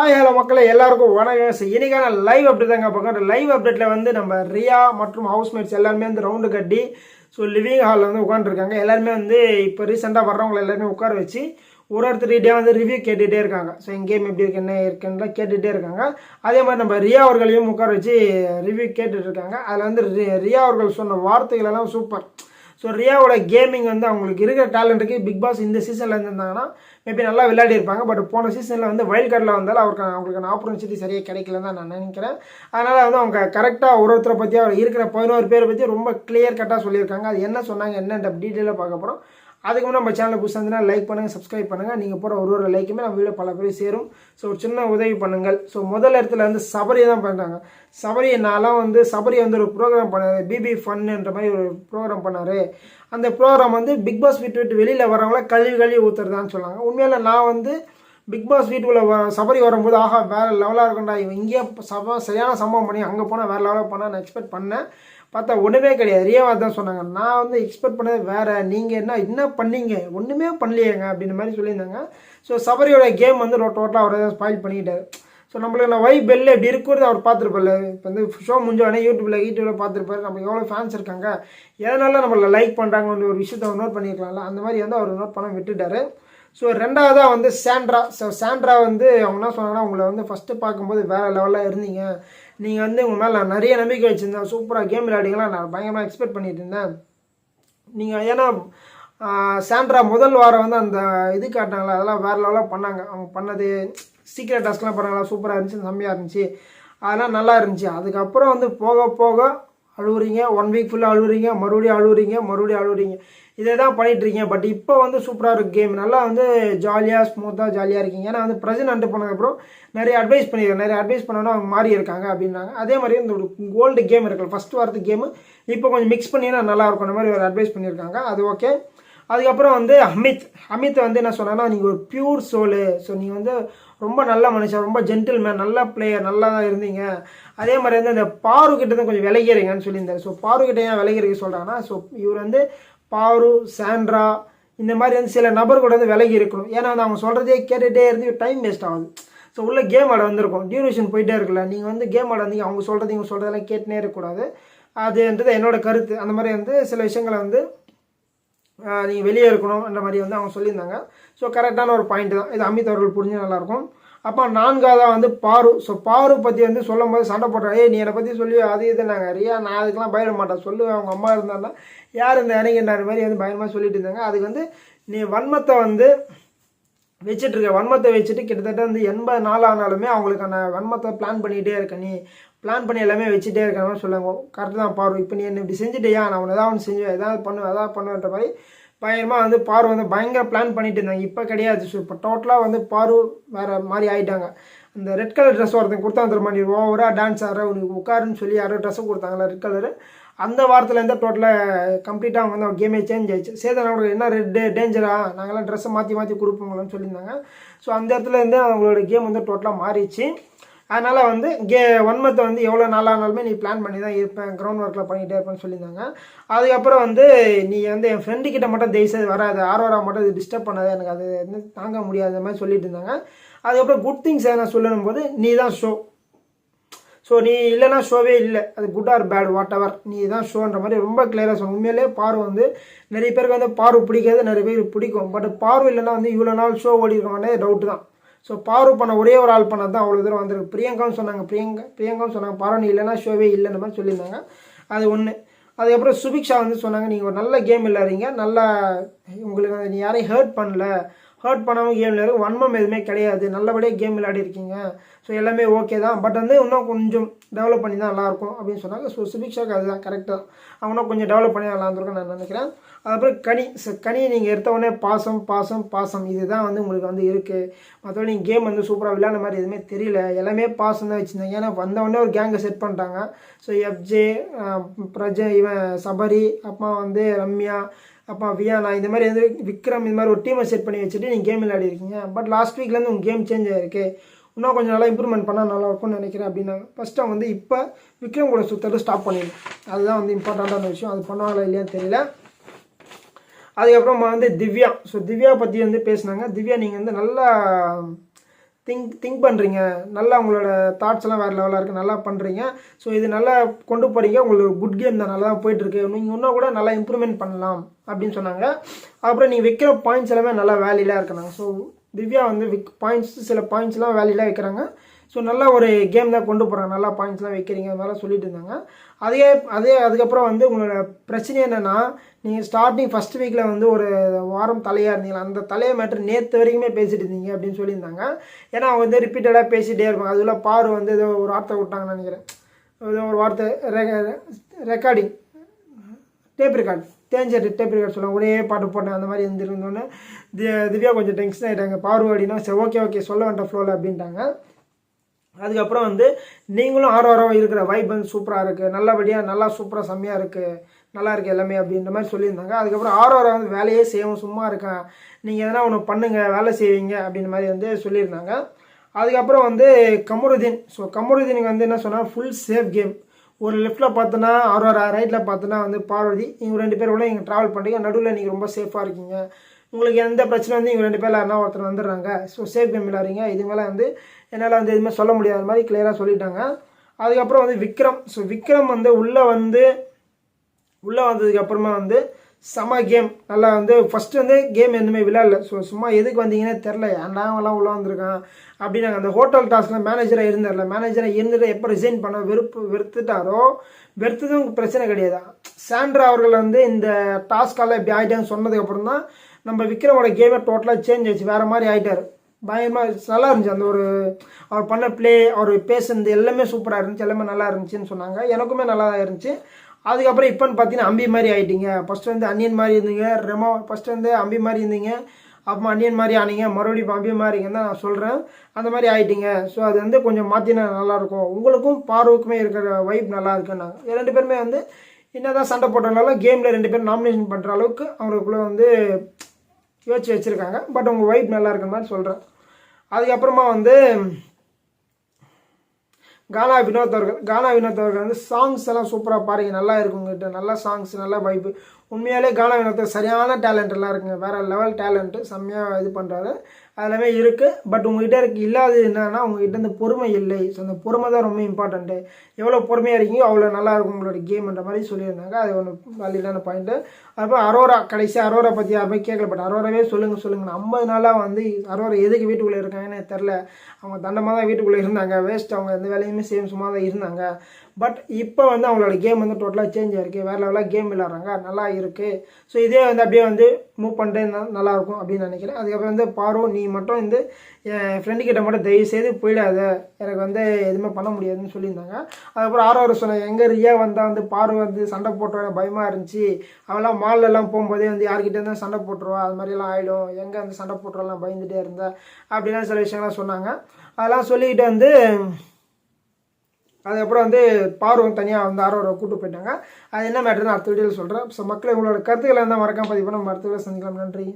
Hi hello மக்களே எல்லாருக்கும் வணக்கம். இன்னைக்கான லைவ் அப்டேட் தாங்க பார்க்குறோம் லைவ் அப்டேட்டில் வந்து நம்ம ரியா மற்றும் ஹவுஸ்மேட்ஸ் எல்லாருமே வந்து ரவுண்டு கட்டி ஸோ லிவிங் ஹாலில் வந்து உட்காந்துருக்காங்க எல்லாருமே வந்து இப்போ ரீசெண்டாக வர்றவங்களை எல்லாருமே உட்கார வச்சு ஒரு ஒருத்தர் டே வந்து ரிவ்யூ கேட்டுகிட்டே இருக்காங்க. ஸோ என் கேம் எப்படி இருக்கு என்ன இருக்குன்னு கேட்டுகிட்டே இருக்காங்க. அதே மாதிரி நம்ம ரியா அவர்களையும் உட்கார வச்சு ரிவ்யூ கேட்டுட்ருக்காங்க அதில் வந்து ரி- ரியா அவர்கள் சொன்ன வார்த்தைகள் எல்லாம் சூப்பர் ஸோ ரியாவோட கேமிங் வந்து அவங்களுக்கு இருக்கிற டேலண்ட்டுக்கு பிக் பாஸ் இந்த சீசனில் இருந்திருந்தாங்கன்னா மேபி நல்லா விளையாடி இருப்பாங்க. பட் போன சீசனில் வந்து வைல்ட் கார்டில் வந்தாலும் அவருக்கு அவங்களுக்கு ஆப்பர்ச்சுனிட்டி சரியாக கிடைக்கல தான் நான் நினைக்கிறேன். அதனால் வந்து அவங்க கரெக்டாக ஒரு ஒருத்தரை பற்றி அவர் இருக்கிற பதினோரு பேரை பற்றி ரொம்ப கிளியர் கட்டாக சொல்லியிருக்காங்க. அது என்ன சொன்னாங்க என்னென்ன டீட்டெயிலாக பார்க்க போகிறோம் அதுக்கு முன்னாடி நம்ம சேனலில் புதுசாக இருந்ததுன்னா லைக் பண்ணுங்கள் சப்ஸ்கிரைப் பண்ணுங்கள் நீங்கள் போகிற ஒரு ஒரு லைக்குமே நம்ம வீடியோ பல பேர் சேரும். ஸோ ஒரு சின்ன உதவி பண்ணுங்கள். ஸோ முதல் இடத்துல வந்து சபரியை தான் பண்ணுறாங்க சபரி நான்லாம் வந்து சபரி வந்து ஒரு ப்ரோக்ராம் பண்ணார். பிபி ஃபன்ன்ற மாதிரி ஒரு ப்ரோக்ராம் பண்ணார். அந்த ப்ரோக்ராம் வந்து பிக் பாஸ் விட்டு விட்டு வெளியில் வரவங்கள கழுவி கழுவி ஊற்றுறதான்னு சொன்னாங்க. உண்மையில் நான் வந்து பிக் பாஸ் வீட்டுக்குள்ளே வர சபரி வரும்போது ஆஹா வேறு லெவலாக இருக்கும்டா. இவன் இங்கேயே சபா சரியான சம்பவம் பண்ணி அங்கே போனால் வேறு லெவலாக போனால் நான் எக்ஸ்பெக்ட் பண்ணேன். பார்த்தா ஒன்றுமே கிடையாது. ரியவா தான் சொன்னாங்க. நான் வந்து எக்ஸ்பெக்ட் பண்ணது வேறு. நீங்கள் என்ன என்ன பண்ணீங்க? ஒன்றுமே பண்ணலையேங்க அப்படின்ற மாதிரி சொல்லியிருந்தாங்க. ஸோ சபரியோட கேம் வந்து டோட்டலாக அவர் தான் ஸ்பாயில் பண்ணிக்கிட்டார். ஸோ நம்மளுக்கு நான் வைப் பெல்லு இப்படி இருக்கிறது அவர் பார்த்துருப்பார்ல. இப்போ வந்து ஷோ முடிஞ்சோடனே யூடியூப்பில் யூடியூப்பில் பார்த்துருப்பாரு. நம்ம எவ்வளோ ஃபேன்ஸ் இருக்காங்க? எதனால நம்மளை லைக் பண்ணுறாங்கன்ற ஒரு விஷயத்த அவர் நோட் பண்ணியிருக்கலாம்ல அந்த மாதிரி வந்து அவர் நோட் பண்ண விட்டுட்டாரு. ஸோ ரெண்டாவதாக வந்து சாண்ட்ரா ஸோ சாண்ட்ரா வந்து அவங்க என்ன சொன்னாங்கன்னா உங்களை வந்து ஃபஸ்ட்டு பார்க்கும்போது வேறு லெவலில் இருந்தீங்க. நீங்கள் வந்து உங்கள் மேலே நான் நிறைய நம்பிக்கை வச்சுருந்தேன் சூப்பராக கேம் விளையாடிங்களா நான் பயங்கரமாக எக்ஸ்பெக்ட் பண்ணிட்டு இருந்தேன். நீங்கள் ஏன்னா சாண்ட்ரா முதல் வாரம் வந்து அந்த இது காட்டினாங்களா அதெல்லாம் வேறு லெவலாக பண்ணாங்க. அவங்க பண்ணது சீக்ரெட் டாஸ்க்லாம் பண்ணாங்களா சூப்பராக இருந்துச்சு செம்மையாக இருந்துச்சு. அதெல்லாம் நல்லா இருந்துச்சு. அதுக்கப்புறம் வந்து போக போக அழுவுறீங்க ஒன் வீக் ஃபுல்லாக அழுவுறீங்க மறுபடியும் அழுவுறீங்க மறுபடியும் அழுவுறீங்க. இதே தான் பண்ணிகிட்ருக்கீங்க இருக்கீங்க பட் இப்போ வந்து சூப்பராக இருக்குது கேம் நல்லா வந்து ஜாலியாக ஸ்மூத்தாக ஜாலியாக இருக்கீங்க. ஏன்னா வந்து பிரசன்ட் அண்டு பண்ணதுக்கப்புறம் நிறைய அட்வைஸ் பண்ணியிருக்காங்க நிறைய அட்வைஸ் பண்ணோன்னா அவங்க மாறி இருக்காங்க அப்படின்னாங்க அதே மாதிரி இந்த ஒரு கோல்டு கேம் இருக்குல்ல ஃபஸ்ட் வாரத்து கேமு இப்போ கொஞ்சம் மிக்ஸ் பண்ணினா நல்லா இருக்கும். அந்த மாதிரி ஒரு அட்வைஸ் பண்ணியிருக்காங்க அது ஓகே அதுக்கப்புறம் வந்து அமித். அமித் வந்து என்ன சொன்னால் நீங்கள் ஒரு பியூர் சோலு ஸோ நீங்கள் வந்து ரொம்ப நல்ல மனுஷன் ரொம்ப ஜென்டில்மேன் நல்ல பிளேயர் நல்லா தான் இருந்தீங்க. அதே மாதிரி வந்து இந்த பாரு கிட்ட தான் கொஞ்சம் விலகிறீங்கன்னு சொல்லியிருந்தாரு. ஸோ பாரு கிட்ட ஏன் விலகிறீங்க சொல்கிறாங்கன்னா ஸோ இவர் வந்து பாரு சாண்ட்ரா இந்த மாதிரி வந்து சில நபர் கூட வந்து விலகி இருக்கணும். ஏன்னா வந்து அவங்க சொல்கிறதே கேட்டுகிட்டே இருந்து டைம் வேஸ்ட் ஆகுது. ஸோ உள்ள கேம் ஆட வந்திருக்கும். டியூரேஷன் போயிட்டே இருக்குல்ல. நீங்கள் வந்து கேம் ஆட வந்தீங்க. அவங்க சொல்கிறது இவங்க சொல்கிறதெல்லாம் கேட்டுனே இருக்கக்கூடாது. அதுன்றது என்னோட கருத்து. அந்த மாதிரி வந்து சில விஷயங்களை வந்து நீங்கள் வெளியே இருக்கணும்ன்ற மாதிரி வந்து அவங்க சொல்லியிருந்தாங்க. ஸோ கரெக்டான ஒரு பாயிண்ட் தான். இது அமித் அவர்கள் புரிஞ்சு நல்லாயிருக்கும். அப்போ நான்காவதாக வந்து பாரு. ஸோ பாரு பற்றி வந்து சொல்லும் போது சண்டை போட்டேன் ஏய் நீ என்னை பற்றி சொல்லி. அது இது நாங்கள் ரியா நான் அதுக்கெல்லாம் பயப்பட மாட்டேன். சொல்லுவேன் அவங்க அம்மா இருந்தாருன்னா யார் இந்த இறங்கின்ற மாதிரி வந்து பயமாக சொல்லிட்டு இருந்தாங்க. அதுக்கு வந்து நீ வன்மத்தை வந்து வச்சுட்டு இருக்க. வன்மத்தை வச்சுட்டு கிட்டத்தட்ட வந்து எண்பது நாள் ஆனாலுமே அவங்களுக்கான வன்மத்தை பிளான் பண்ணிகிட்டே இருக்க நீ. பிளான் பண்ணி எல்லாமே வச்சுட்டே இருக்காங்கன்னு சொல்லுவாங்க. கரெக்டு தான் பாரு. இப்போ நீ என்ன இப்படி செஞ்சுட்டியா? நான் உன்னை ஏதாவது ஒன்று செஞ்சு ஏதாவது பண்ணுவேன் ஏதாவது பண்ணுவேன்ற மாதிரி பயங்கரமாக வந்து பாரு வந்து பயங்கர பிளான் பண்ணிட்டு இருந்தாங்க. இப்போ கிடையாது. ஸோ இப்போ டோட்டலாக வந்து பாரு வேறு மாதிரி ஆகிட்டாங்க அந்த ரெட் கலர் ட்ரெஸ் ஒருத்தன் கொடுத்தா தர மாதிரி ஓவராக டான்ஸ் ஆடுற உனக்கு உட்காருன்னு சொல்லி யாரோ ட்ரெஸ்ஸு கொடுத்தாங்களா ரெட் கலரு அந்த வாரத்துலேருந்து டோட்டலாக கம்ப்ளீட்டாக அவங்க வந்து அவங்க கேமே சேஞ்ச் ஆயிடுச்சு. சேதனோட என்ன ரெட் டேஞ்சரா நாங்களாம் ட்ரெஸ்ஸை மாற்றி மாற்றி கொடுப்போங்களான்னு சொல்லியிருந்தாங்க. ஸோ அந்த இடத்துல இருந்து அவங்களோட கேம் வந்து டோட்டலாக மாறிடுச்சு. அதனால் வந்து கே ஒன் மந்த் வந்து எவ்வளோ நாளானாலுமே நீ பிளான் பண்ணி தான் இருப்பேன் கிரவுண்ட் ஒர்க்கில் பண்ணிகிட்டே இருப்பேன்னு சொல்லியிருந்தாங்க. அதுக்கப்புறம் வந்து நீ வந்து என் ஃப்ரெண்டுக்கிட்ட மட்டும் தயவுசெய்து வராது ஆர்வரா மட்டும் இது டிஸ்டர்ப் பண்ணாது எனக்கு அது வந்து தாங்க முடியாத மாதிரி சொல்லிட்டு இருந்தாங்க. அதுக்கப்புறம் குட் திங்ஸ் எதனா சொல்லணும் போது நீ தான் ஷோ ஸோ நீ இல்லைனா ஷோவே இல்லை. அது good or bad whatever நீ தான் ஷோன்ற மாதிரி ரொம்ப கிளியராக சொன்ன. உண்மையிலே பாரு வந்து நிறைய பேருக்கு வந்து பாரு பிடிக்காது நிறைய பேருக்கு பிடிக்கும். பட் பாரு இல்லைன்னா வந்து இவ்வளோ நாள் ஷோ ஓடி டவுட்டு டவுட் தான். ஸோ பாரு பண்ண ஒரே ஒரு ஆள் பண்ணது தான் அவ்வளோ தூரம் வந்திருக்கு. பிரியங்கான்னு சொன்னாங்க. பிரியங்கா பிரியங்கான்னு சொன்னாங்க. பாரு நீ இல்லைனா ஷோவே இல்லைன்ற மாதிரி சொல்லியிருந்தாங்க. அது ஒன்று அதுக்கப்புறம் சுபிக்ஷா வந்து சொன்னாங்க நீங்கள் ஒரு நல்ல கேம் விளையாடுறீங்க. நல்லா உங்களுக்கு நீ யாரையும் ஹர்ட் பண்ணல. ஹர்ட் பண்ணாமல் கேம் விளையாடு. வன்மம் எதுவுமே கிடையாது. நல்லபடியாக கேம் விளையாடி இருக்கீங்க. ஸோ எல்லாமே ஓகே தான். பட் வந்து இன்னும் கொஞ்சம் டெவலப் பண்ணி தான் நல்லாயிருக்கும் அப்படின்னு சொன்னாங்க. ஸோ சுபிக்ஷாக்கு அதுதான் கரெக்டாக அவனும் கொஞ்சம் டெவலப் பண்ணி நல்லா இருந்திருக்கும் நான் நினைக்கிறேன். அதுக்கப்புறம் கனி. ஸோ கனி நீங்கள் எடுத்த உடனே பாசம் பாசம் பாசம். இதுதான் வந்து உங்களுக்கு வந்து இருக்குது மற்றபடி நீங்கள் கேம் வந்து சூப்பராக விளையாட மாதிரி எதுவுமே தெரியல. எல்லாமே பாசம் தான் வச்சுருந்தாங்க. ஏன்னா வந்தவொடனே ஒரு கேங்கை செட் பண்ணிட்டாங்க. ஸோ எஃப்ஜே பிரஜ இவன் சபரி அப்பா வந்து ரம்யா அப்போ வியானா இந்த மாதிரி வந்து விக்ரம் இந்த மாதிரி ஒரு டீமை செட் பண்ணி வச்சுட்டு நீங்கள் கேம் விளையாடிருக்கீங்க பட் லாஸ்ட் வீக்லேருந்து உங்கள் கேம் சேஞ்ச் ஆகிருக்கு இன்னும் கொஞ்சம் நல்லா இம்ப்ரூவ்மெண்ட் பண்ணால் நல்லா இருக்கும்னு நினைக்கிறேன் அப்படின்னாங்க ஃபஸ்ட்டு அவங்க வந்து இப்போ விக்ரம் கூட சுற்றுறது ஸ்டாப் பண்ணிடணும் அதுதான் வந்து இம்பார்ட்டண்ட்டான விஷயம். அது பண்ணுவாங்களா இல்லையான்னு தெரியல. அதுக்கப்புறமா வந்து திவ்யா. ஸோ திவ்யா பற்றி வந்து பேசுனாங்க. திவ்யா நீங்கள் வந்து நல்லா திங்க் திங்க் பண்ணுறீங்க நல்லா உங்களோட தாட்ஸ் எல்லாம் வேறு லெவலாக இருக்குது நல்லா பண்ணுறீங்க ஸோ இது நல்லா கொண்டு போகிறீங்க உங்களுக்கு குட் கேம் தான். நல்லா தான் போயிட்டுருக்கு. நீங்கள் இன்னும் கூட நல்லா இம்ப்ரூவ்மெண்ட் பண்ணலாம் அப்படின்னு சொன்னாங்க. அப்புறம் நீங்கள் வைக்கிற பாயிண்ட்ஸ் எல்லாமே நல்லா வேலியிலாக இருக்கிறாங்க ஸோ திவ்யா வந்து விக் பாயிண்ட்ஸ் சில பாயிண்ட்ஸ்லாம் வேலியிலாக வைக்கிறாங்க. ஸோ நல்ல ஒரு கேம் தான் கொண்டு போகிறாங்க நல்லா பாயிண்ட்ஸ்லாம் வைக்கிறீங்க. அதெல்லாம் சொல்லிட்டு இருந்தாங்க. அதே அதே அதுக்கப்புறம் வந்து உங்களோட பிரச்சனை என்னென்னா நீங்கள் ஸ்டார்டிங் ஃபஸ்ட் வீக்கில் வந்து ஒரு வாரம் தலையாக இருந்தீங்களா? அந்த தலையை மேட்ரு நேற்று வரைக்குமே பேசிட்டு இருந்தீங்க அப்படின்னு சொல்லியிருந்தாங்க. ஏன்னா அவங்க வந்து ரிப்பீட்டடாக பேசிகிட்டே இருப்பாங்க. அதுல பாரு வந்து ஏதோ ஒரு வார்த்தை விட்டாங்கன்னு நினைக்கிறேன். ஏதோ ஒரு வார்த்தை ரெக்கார்டிங் டேப் ரெக்கார்டு தேஞ்சர் டேப் ரெக்கார்ட் சொல்லுவாங்க. ஒரே பாட்டு போட்டேன். அந்த மாதிரி இருந்திருந்தோன்னே திவ்யா கொஞ்சம் டென்ஷன் ஆகிட்டாங்க பார்வை அப்படின்னா சரி ஓகே ஓகே சொல்ல வேண்டாம் ஃப்ளோவில் அப்படின்ட்டாங்க. அதுக்கப்புறம் வந்து நீங்களும் ஆரோரம் இருக்கிற வைப் வந்து சூப்பராக இருக்குது நல்லபடியாக நல்லா சூப்பராக செம்மையாக இருக்குது நல்லா இருக்குது எல்லாமே அப்படின்ற மாதிரி சொல்லியிருந்தாங்க. அதுக்கப்புறம் ஆர்வாரம் வந்து வேலையே செய்யவும் சும்மா இருக்கேன். நீங்கள் எதனா ஒன்று பண்ணுங்கள் வேலை செய்வீங்க அப்படின்ற மாதிரி வந்து சொல்லியிருந்தாங்க. அதுக்கப்புறம் வந்து கமருதீன். ஸோ கமருதீனுக்கு வந்து என்ன சொன்னால் ஃபுல் சேஃப் கேம் ஒரு லெஃப்ட்டில் பார்த்தோன்னா அரோரா ரைட்டில் பார்த்தோன்னா வந்து பார்வதி இவங்க ரெண்டு பேர் கூட நீங்கள் ட்ராவல் பண்ணுறீங்க நடுவில் நீங்கள் ரொம்ப சேஃபாக இருக்கீங்க. உங்களுக்கு எந்த பிரச்சனை வந்து இவங்க ரெண்டு பேரில் யாருனா ஒருத்தர் வந்துடுறாங்க. ஸோ சேஃப் கேம் விளாட்றீங்க இது மேலே வந்து என்னால் வந்து எதுவுமே சொல்ல முடியாத மாதிரி கிளியராக சொல்லிட்டாங்க. அதுக்கப்புறம் வந்து விக்ரம். ஸோ விக்ரம் வந்து உள்ளே வந்து உள்ளே வந்ததுக்கப்புறமா வந்து செம கேம் நல்லா வந்து ஃபஸ்ட்டு வந்து கேம் எதுவுமே விளையாடல. ஸோ சும்மா எதுக்கு வந்தீங்கன்னே தெரில ஏன்டா அவங்களாம் உள்ளே வந்திருக்கான்? அப்படின்னாங்க. அந்த ஹோட்டல் டாஸ்கில் மேனேஜராக இருந்தார்ல. மேனேஜராக இருந்துட்டு எப்போ ரிசைன் பண்ண வெறுப்பு வெறுத்துட்டாரோ? வெறுத்ததும் பிரச்சனை கிடையாது? சாண்ட்ரா அவர்கள் வந்து இந்த டாஸ்க்கால் இப்படி ஆகிட்டான்னு சொன்னதுக்கப்புறம் தான் நம்ம விக்ரமோட கேமே டோட்டலாக சேஞ்ச் ஆயிடுச்சு. வேறு மாதிரி ஆகிட்டார் பயமாக நல்லா இருந்துச்சு. அந்த ஒரு அவர் பண்ண ப்ளே அவர் பேசுனது எல்லாமே சூப்பராக இருந்துச்சு. எல்லாமே நல்லா இருந்துச்சுன்னு சொன்னாங்க. எனக்குமே நல்லா தான் இருந்துச்சு. அதுக்கப்புறம் இப்போன்னு பார்த்தீங்கன்னா அம்பி மாதிரி ஆகிட்டீங்க ஃபஸ்ட்டு வந்து அன்னியன் மாதிரி இருந்தீங்க. ரெமோ ஃபஸ்ட்டு வந்து அம்பி மாதிரி இருந்தீங்க. அப்புறம் அன்னியன் மாதிரி ஆனீங்க. மறுபடியும் இப்போ அம்பி மாதிரிங்கன்னு தான் நான் சொல்கிறேன் அந்த மாதிரி ஆகிட்டீங்க ஸோ அது வந்து கொஞ்சம் மாற்றினா நல்லாயிருக்கும் உங்களுக்கும் பார்வுக்குமே இருக்கிற வைப் நல்லா இருக்குன்னாங்க ரெண்டு பேருமே வந்து என்ன தான் சண்டை போட்டனாலும் கேமில் ரெண்டு பேரும் நாமினேஷன் பண்ணுற அளவுக்கு அவங்களுக்குள்ளே வந்து யோசிச்சு வச்சுருக்காங்க. பட் உங்கள் வைப் நல்லா இருக்கிற மாதிரி சொல்கிறேன் அதுக்கப்புறமா வந்து கானா வினோத் அவர்கள் கானா வினோத் அவர்கள் வந்து சாங்ஸ் எல்லாம் சூப்பராக பாருங்க நல்லா இருக்குங்கிட்ட நல்ல சாங்ஸ் நல்லா வைப்பு உண்மையாலே கானா வினோத் சரியான டேலண்ட் எல்லாம் இருக்குங்க. வேறு லெவல் டேலண்ட்டு செம்மையாக இது பண்ணுறாரு அதெல்லாமே இருக்குது பட் உங்ககிட்ட இருக்கு இல்லாதது என்னன்னா உங்ககிட்ட இந்த பொறுமை இல்லை. ஸோ அந்த பொறுமை தான் ரொம்ப இம்பார்ட்டண்ட்டு எவ்வளோ பொறுமையாக இருக்கீங்க அவ்வளோ நல்லா இருக்கும் உங்களோட கேம்ன்ற மாதிரி சொல்லியிருந்தாங்க. அது ஒன்று வேலிடான பாயிண்ட்டு அதுக்கப்புறம் அரோரா கடைசி அரோரா பற்றி யாருமே கேட்கல. பட் அரோராவே சொல்லுங்கள் சொல்லுங்கள் ஐம்பது நாளாக வந்து அரோரா எதுக்கு வீட்டுக்குள்ளே இருக்காங்கன்னு தெரில அவங்க தண்டமாக தான் வீட்டுக்குள்ளே இருந்தாங்க. வேஸ்ட் அவங்க எந்த வேலையுமே சேம் சும்மா தான் இருந்தாங்க. பட் இப்போ வந்து அவங்களோட கேம் வந்து டோட்டலாக சேஞ்ச் ஆகிருக்கு வேறு லெவலாக கேம் விளாட்றாங்க நல்லா இருக்குது ஸோ இதே வந்து அப்படியே வந்து மூவ் பண்ணிட்டே இருந்தால் நல்லாயிருக்கும் அப்படின்னு நினைக்கிறேன். அதுக்கப்புறம் வந்து பாரு நீ மட்டும் வந்து என் ஃப்ரெண்டுக்கிட்ட மட்டும் தயவு செய்து போயிடாத. எனக்கு வந்து எதுவுமே பண்ண முடியாதுன்னு சொல்லியிருந்தாங்க. அதுக்கப்புறம் ஆறாவது சொன்னேன் எங்கே ரியா வந்தால் வந்து பாரு வந்து சண்டை போட்டுருவா பயமாக இருந்துச்சு. அவெல்லாம் மால்லெல்லாம் போகும்போதே வந்து யார்கிட்ட இருந்தால் சண்டை போட்டுருவா. அது மாதிரிலாம் ஆகிடும் எங்கே வந்து சண்டை போட்டுருவாலாம் பயந்துகிட்டே இருந்தேன். அப்படிலாம் சில விஷயங்கள்லாம் சொன்னாங்க. அதெல்லாம் சொல்லிக்கிட்டு வந்து அதுக்கப்புறம் வந்து பார்வம் தனியாக வந்து ஆரோரை கூட்டு போயிட்டாங்க. அது என்ன மேட்டர்னு அடுத்த வீடியோவில் சொல்கிறேன் ஸோ மக்களை உங்களோட கருத்துக்களை இருந்தால் மறக்காம பதிவு பண்ண மருத்துவ சந்திக்கலாம். நன்றி.